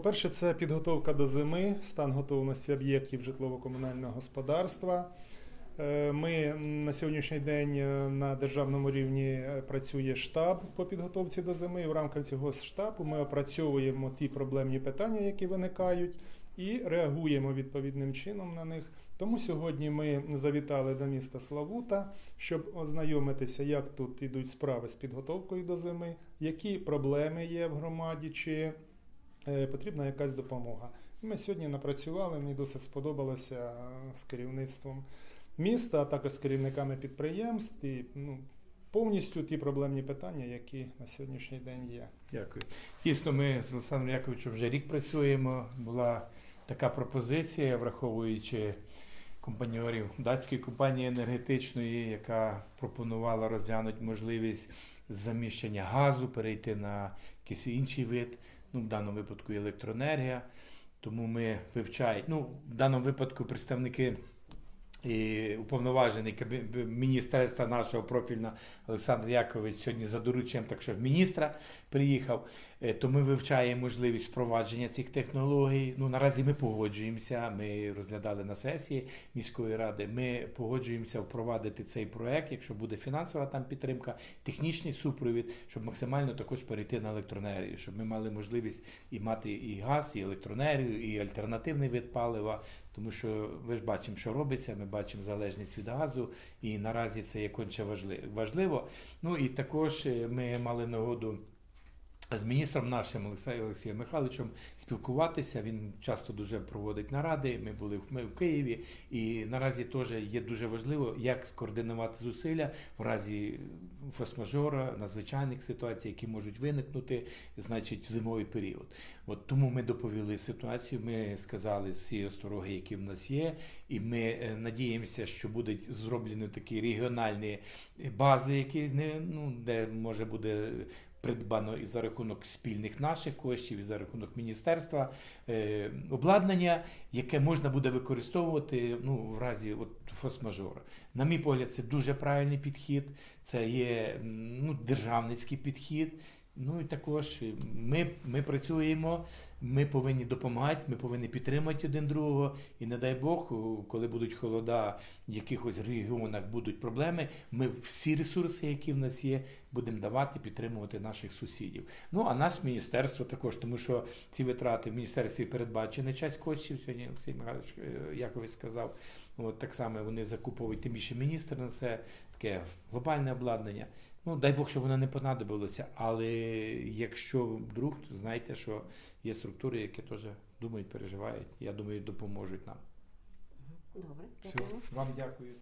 По-перше, це підготовка до зими, стан готовності об'єктів житлово-комунального господарства. Е, Ми на сьогоднішній день е, на державному рівні е, працює штаб по підготовці до зими. В рамках цього штабу ми опрацьовуємо ті проблемні питання, які виникають, і реагуємо відповідним чином на них. Тому сьогодні ми завітали до міста Славута, щоб ознайомитися, як тут ідуть справи з підготовкою до зими, які проблеми є в громаді, чи потрібна якась допомога. Ми сьогодні напрацювали, мені досить сподобалося е, з керівництвом міста, а також з керівниками підприємств і ну, повністю ті проблемні питання, які на сьогоднішній день є. Дякую. Дійсно, ми з Олександром Яковичем вже рік працюємо. Була така пропозиція, враховуючи компаньорів датської компанії енергетичної, яка пропонувала розглянути можливість заміщення газу, перейти на якийсь інший вид, ну, в даному випадку електроенергія. Тому ми вивчаємо, ну, в даному випадку представники і уповноважений міністерства нашого профільного Олександр Якович сьогодні за дорученням, так що міністра приїхав. Е, То ми вивчаємо можливість впровадження цих технологій. Ну наразі ми погоджуємося. Ми розглядали на сесії міської ради. Ми погоджуємося впровадити цей проект, якщо буде фінансова там підтримка, технічний супровід, щоб максимально також перейти на електроенергію, щоб ми мали можливість і мати і газ, і електроенергію, і альтернативний вид палива. Тому що ви ж бачимо, що робиться. Ми бачимо залежність від газу, і наразі це є конче важли- важливо. Ну і також е, ми мали нагоду. З міністром нашим Олексієм Олексієм Михайловичем спілкуватися. Він часто дуже проводить наради. Ми були ми в Києві, і наразі теж є дуже важливо, як скоординувати зусилля в разі форс-мажора, надзвичайних ситуацій, які можуть виникнути, значить, в зимовий період. От тому ми доповіли ситуацію. Ми сказали всі остороги, які в нас є, і ми е, надіємося, що будуть зроблені такі регіональні бази, які ну де може буде придбано і за рахунок спільних наших коштів, і за рахунок міністерства е, обладнання, яке можна буде використовувати ну, в разі форс мажору. На мій погляд, це дуже правильний підхід, це є ну, державницький підхід. Ну і також ми, ми працюємо, ми повинні допомагати, ми повинні підтримати один другого. І не дай Бог, коли будуть холода, в якихось регіонах будуть проблеми, ми всі ресурси, які в нас є, будемо давати, підтримувати наших сусідів. Ну а наше міністерство також, тому що ці витрати в міністерстві передбачені часть коштів. Сьогодні Олексій Михайлович е, Якович сказав. От так само вони закуповують тим більше міністр на це таке глобальне обладнання. Ну, дай Бог, що вона не понадобилося, але якщо вдруг, то знайте, що є структури, які теж думають, переживають. Я думаю, допоможуть нам. Добре, Все, вам дякую.